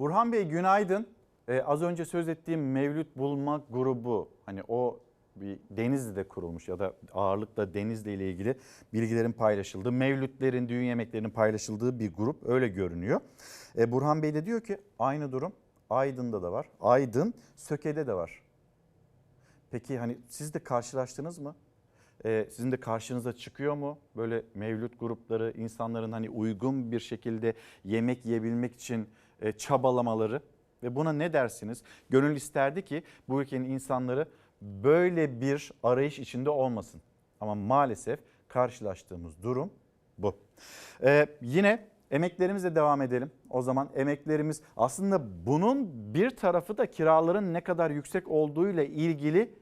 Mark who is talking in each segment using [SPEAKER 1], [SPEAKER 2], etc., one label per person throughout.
[SPEAKER 1] Burhan Bey günaydın. Ee, az önce söz ettiğim Mevlüt Bulma grubu hani o bir Denizli'de kurulmuş ya da ağırlıkla Denizli ile ilgili bilgilerin paylaşıldığı, Mevlütlerin, düğün yemeklerinin paylaşıldığı bir grup öyle görünüyor. Ee, Burhan Bey de diyor ki aynı durum Aydın'da da var. Aydın, Söke'de de var. Peki hani siz de karşılaştınız mı? Ee, sizin de karşınıza çıkıyor mu böyle mevlüt grupları insanların hani uygun bir şekilde yemek yiyebilmek için e, çabalamaları ve buna ne dersiniz? Gönül isterdi ki bu ülkenin insanları böyle bir arayış içinde olmasın. Ama maalesef karşılaştığımız durum bu. Ee, yine emeklerimizle devam edelim. O zaman emeklerimiz aslında bunun bir tarafı da kiraların ne kadar yüksek olduğuyla ilgili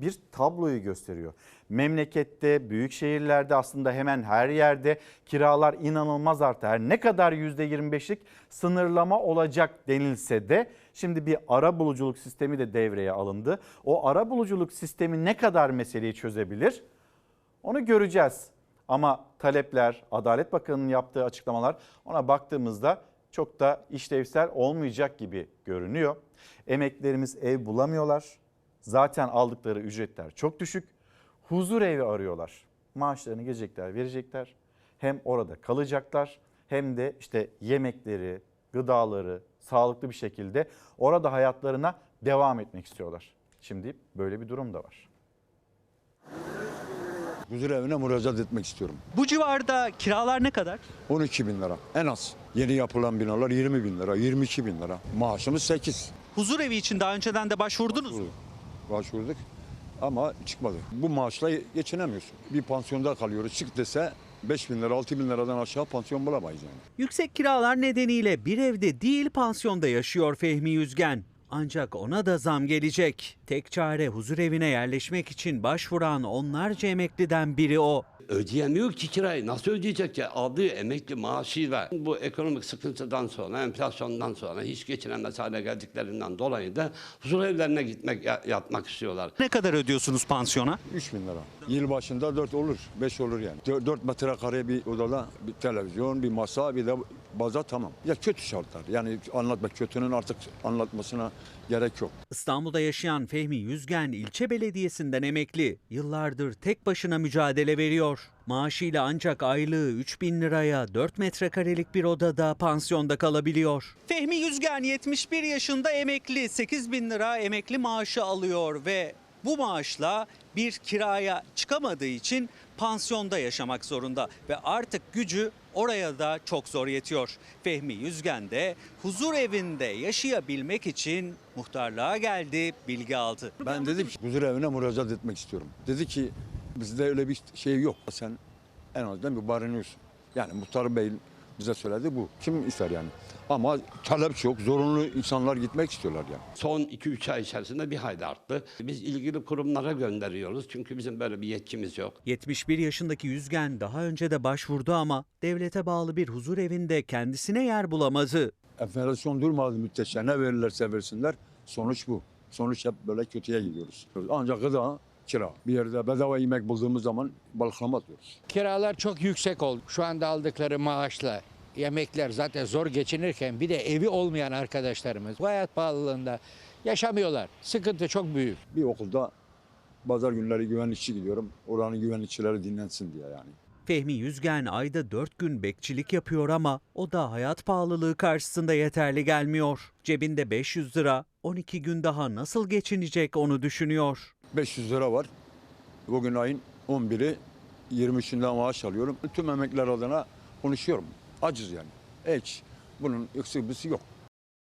[SPEAKER 1] bir tabloyu gösteriyor. Memlekette, büyük şehirlerde aslında hemen her yerde kiralar inanılmaz arttı. Her ne kadar %25'lik sınırlama olacak denilse de şimdi bir ara buluculuk sistemi de devreye alındı. O ara buluculuk sistemi ne kadar meseleyi çözebilir? Onu göreceğiz. Ama talepler, Adalet Bakanı'nın yaptığı açıklamalar ona baktığımızda çok da işlevsel olmayacak gibi görünüyor. Emeklerimiz ev bulamıyorlar. Zaten aldıkları ücretler çok düşük. Huzur evi arıyorlar. Maaşlarını gelecekler, verecekler. Hem orada kalacaklar hem de işte yemekleri, gıdaları sağlıklı bir şekilde orada hayatlarına devam etmek istiyorlar. Şimdi böyle bir durum da var.
[SPEAKER 2] Huzur evine müracaat etmek istiyorum.
[SPEAKER 3] Bu civarda kiralar ne kadar?
[SPEAKER 2] 12 bin lira en az. Yeni yapılan binalar 20 bin lira, 22 bin lira. Maaşımız 8.
[SPEAKER 3] Huzur evi için daha önceden de başvurdunuz mu?
[SPEAKER 2] Başvurduk ama çıkmadı. Bu maaşla geçinemiyorsun. Bir pansiyonda kalıyoruz. Çık dese 5 bin lira, 6 bin liradan aşağı pansiyon bulamayız yani.
[SPEAKER 3] Yüksek kiralar nedeniyle bir evde değil pansiyonda yaşıyor Fehmi Yüzgen. Ancak ona da zam gelecek. Tek çare huzur evine yerleşmek için başvuran onlarca emekliden biri o.
[SPEAKER 4] ödeyemiyor ki kirayı. Nasıl ödeyecek ya? Aldığı emekli maaşıyla bu ekonomik sıkıntıdan sonra, enflasyondan sonra hiç geçinemez hale geldiklerinden dolayı da huzur evlerine gitmek, ya- yatmak istiyorlar.
[SPEAKER 3] Ne kadar ödüyorsunuz pansiyona?
[SPEAKER 2] 3 bin lira. Yıl başında 4 olur, 5 olur yani. 4 metrekare bir odada bir televizyon, bir masa, bir de baza tamam. Ya kötü şartlar. Yani anlatmak kötünün artık anlatmasına gerek yok.
[SPEAKER 3] İstanbul'da yaşayan Fehmi Yüzgen ilçe belediyesinden emekli. Yıllardır tek başına mücadele veriyor. Maaşıyla ancak aylığı 3 bin liraya 4 metrekarelik bir odada pansiyonda kalabiliyor. Fehmi Yüzgen 71 yaşında emekli 8 bin lira emekli maaşı alıyor ve bu maaşla bir kiraya çıkamadığı için pansiyonda yaşamak zorunda ve artık gücü oraya da çok zor yetiyor. Fehmi Yüzgen de huzur evinde yaşayabilmek için muhtarlığa geldi, bilgi aldı.
[SPEAKER 2] Ben dedim ki huzur evine müracaat etmek istiyorum. Dedi ki bizde öyle bir şey yok. Sen en azından bir barınıyorsun. Yani muhtar bey bize söyledi bu. Kim ister yani? Ama talep çok. Zorunlu insanlar gitmek istiyorlar yani.
[SPEAKER 4] Son 2-3 ay içerisinde bir hayli arttı. Biz ilgili kurumlara gönderiyoruz çünkü bizim böyle bir yetkimiz yok.
[SPEAKER 3] 71 yaşındaki Yüzgen daha önce de başvurdu ama devlete bağlı bir huzur evinde kendisine yer bulamadı.
[SPEAKER 2] Enflasyon durmadı müddetçe ne verirlerse versinler. Sonuç bu. Sonuç hep böyle kötüye gidiyoruz. Ancak gıda, kira. Bir yerde bedava yemek bulduğumuz zaman balıklama atıyoruz.
[SPEAKER 5] Kiralar çok yüksek oldu. Şu anda aldıkları maaşla yemekler zaten zor geçinirken bir de evi olmayan arkadaşlarımız bu hayat pahalılığında yaşamıyorlar. Sıkıntı çok büyük.
[SPEAKER 2] Bir okulda pazar günleri güvenlikçi gidiyorum. Oranın güvenlikçileri dinlensin diye yani.
[SPEAKER 3] Fehmi Yüzgen ayda 4 gün bekçilik yapıyor ama o da hayat pahalılığı karşısında yeterli gelmiyor. Cebinde 500 lira 12 gün daha nasıl geçinecek onu düşünüyor.
[SPEAKER 2] 500 lira var. Bugün ayın 11'i 23'ünde maaş alıyorum. Tüm emekliler adına konuşuyorum. Acız yani. Hiç. Bunun eksikisi yok.